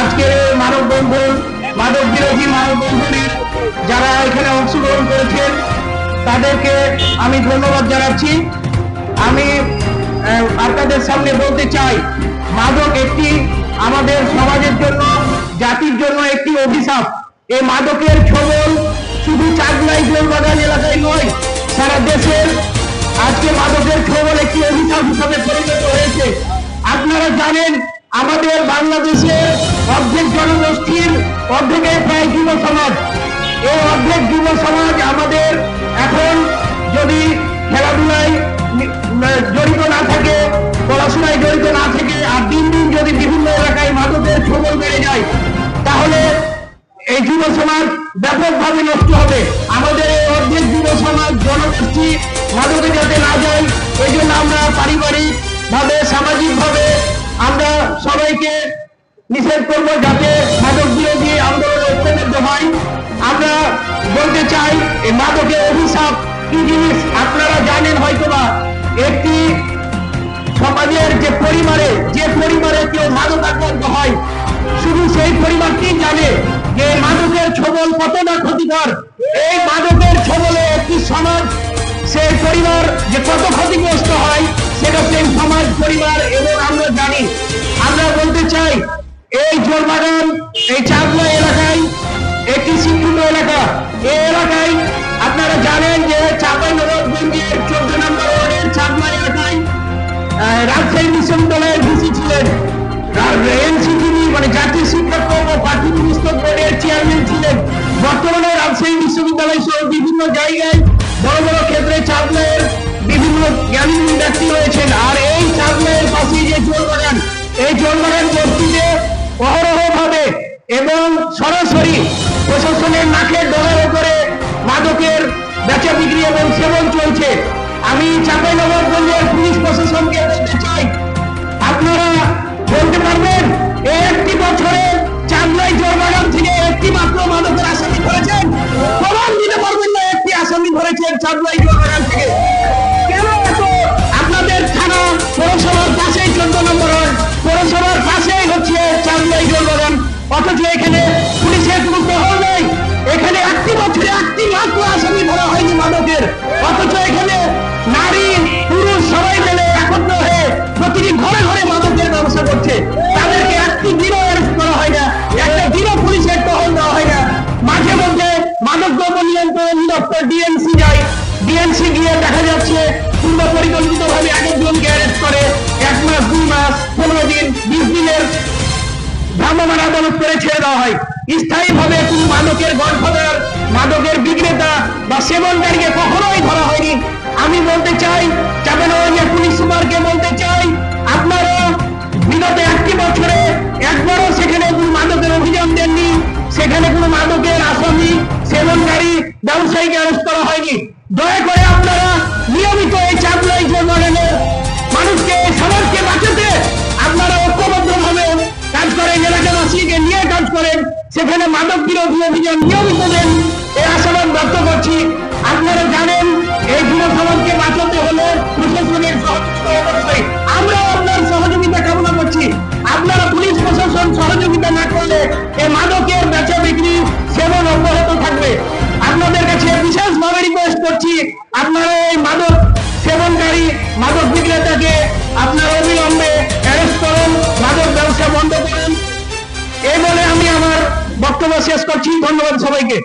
আজকের মানব বন্ধন মাদক বিরোধী মানব বন্ধনের যারা এখানে অংশগ্রহণ করেছেন, তাদেরকে আমি ধন্যবাদ জানাচ্ছি। আমি আপনাদের সামনে বলতে চাই, মাদক একটি আমাদের সমাজের জন্য, জাতির জন্য একটি অভিশাপ। এই মাদকের ছবল শুধু চাকলাই গোলবাগান এলাকায় নয়, সারা দেশের আজকে মাদকের ছবল একটি অভিশাপ হিসাবে পরিণত হয়েছে। আপনারা জানেন, আমাদের বাংলাদেশের অর্ধেক জনগোষ্ঠীর অর্ধেকের প্রায় যুব সমাজ। এই অর্ধেক যুব সমাজ আমাদের এখন যদি খেলাধুলায় জড়িত না থাকে, পড়াশোনায় জড়িত না থাকে, আর দিন দিন যদি বিভিন্ন এলাকায় মাদকের ছবল বেড়ে যায়, তাহলে এই যুব সমাজ ব্যাপকভাবে নষ্ট হবে। আমাদের এই অর্ধেক যুব সমাজ, জনগোষ্ঠী মাদকে যাতে না যায়, এই জন্য আমরা পারিবারিক ভাবে সামাজিক ভাবে আমরা সবাইকে নিষেধ করব যাতে মাদক বিরোধী আন্দোলন ঐক্যবদ্ধ হয়। আমরা বলতে চাই, এই মাদকের অভিশাপ কি জিনিস আপনারা জানেন হয়তোবা? একটি সমাজের যে পরিবারে যে পরিবারে কেউ মাদক আক্রান্ত হয়, শুধু সেই পরিবারটি জানে যে মাদকের ছবল কতটা ক্ষতিকর? এই মাদকের ছবলে একটি সমাজ, সেই পরিবার যে কত ক্ষতিগ্রস্ত হয়, সেটা সেই সমাজ, পরিবার এবং আমরা জানি। আমরা বলতে চাই এই জোরবাগান এই চাকমা এলাকায়, একটি শিক্ষিত এলাকা। এই এলাকায় আপনারা জানেন যে চাঁপাইনবাবগঞ্জের চোদ্দ নম্বর ওয়ার্ডের চাকমা এলাকায় রাজশাহী বিশ্ববিদ্যালয়ের ভিসি ছিলেন। এনসিটিভি মানে জাতীয় শিক্ষাক্রম ও পাঠ্য পুস্তক বোর্ডের চেয়ারম্যান ছিলেন। বর্তমানে রাজশাহী বিশ্ববিদ্যালয় সহ বিভিন্ন জায়গায় বড় বড় ক্ষেত্রে চাকলের বিভিন্ন জ্ঞানী ব্যক্তি রয়েছেন। আর এই চাকলের পাশে যে জোরবাগান এই জোরবাগান বস্তিতে অহরহ ভাবে এবং সরাসরি প্রশাসনের নাকের ডলার উপরে মাদকের বেচা বিক্রি এবং সেবন চলছে। আমি চাঁপাইনগরগঞ্জের পুলিশ প্রশাসনকে বলতে চাই। আপনারা বলতে পারবেন এই করছে তাদেরকে একটি দিনও অ্যারেস্ট করা হয় না। একটা দিনও পুলিশের টহল দেওয়া হয় না। মাঝে মধ্যে মাদক দ্রব্য নিয়ন্ত্রণ দপ্তর ডিএনসি যায়। ডিএনসি গিয়ে দেখা যাচ্ছে, পূর্ব পরিকল্পিত ভাবে এক একজনকে অ্যারেস্ট করে। এক মাস, দুই মাস, পনেরো দিন, বিশ দিনের ভ্রাম্যমান আদালত করে ছেড়ে দেওয়া হয়। স্থায়ী ভাবে কোন মাদকের ব্যবসায়ীকে অ্যারেস্ট করা হয়নি। দয়া করে আপনারা নিয়মিত এই চাপলাই জন্মের মানুষকে, সমাজকে বাঁচাতে আপনারা ঐক্যবদ্ধ ভাবে কাজ করেন, এলাকাবাসীকে নিয়ে কাজ করেন। সেখানে মাদক বিরোধী অভিযান নিয়মিত দেন। এই আশাবাদ ব্যক্ত করছি। আপনারা জানেন, এই যুব সমাজকে বাঁচাতে হলে প্রশাসনের সহযোগিতা অবশ্যই। আপনারা এই মাদক সেবনকারী, মাদক বিক্রেতাকে আপনারা অবিলম্বে অ্যারেস্ট করুন, মাদক ব্যবসা বন্ধ করুন। এই বলে আমি আমার বক্তব্য শেষ করছি। ধন্যবাদ সবাইকে।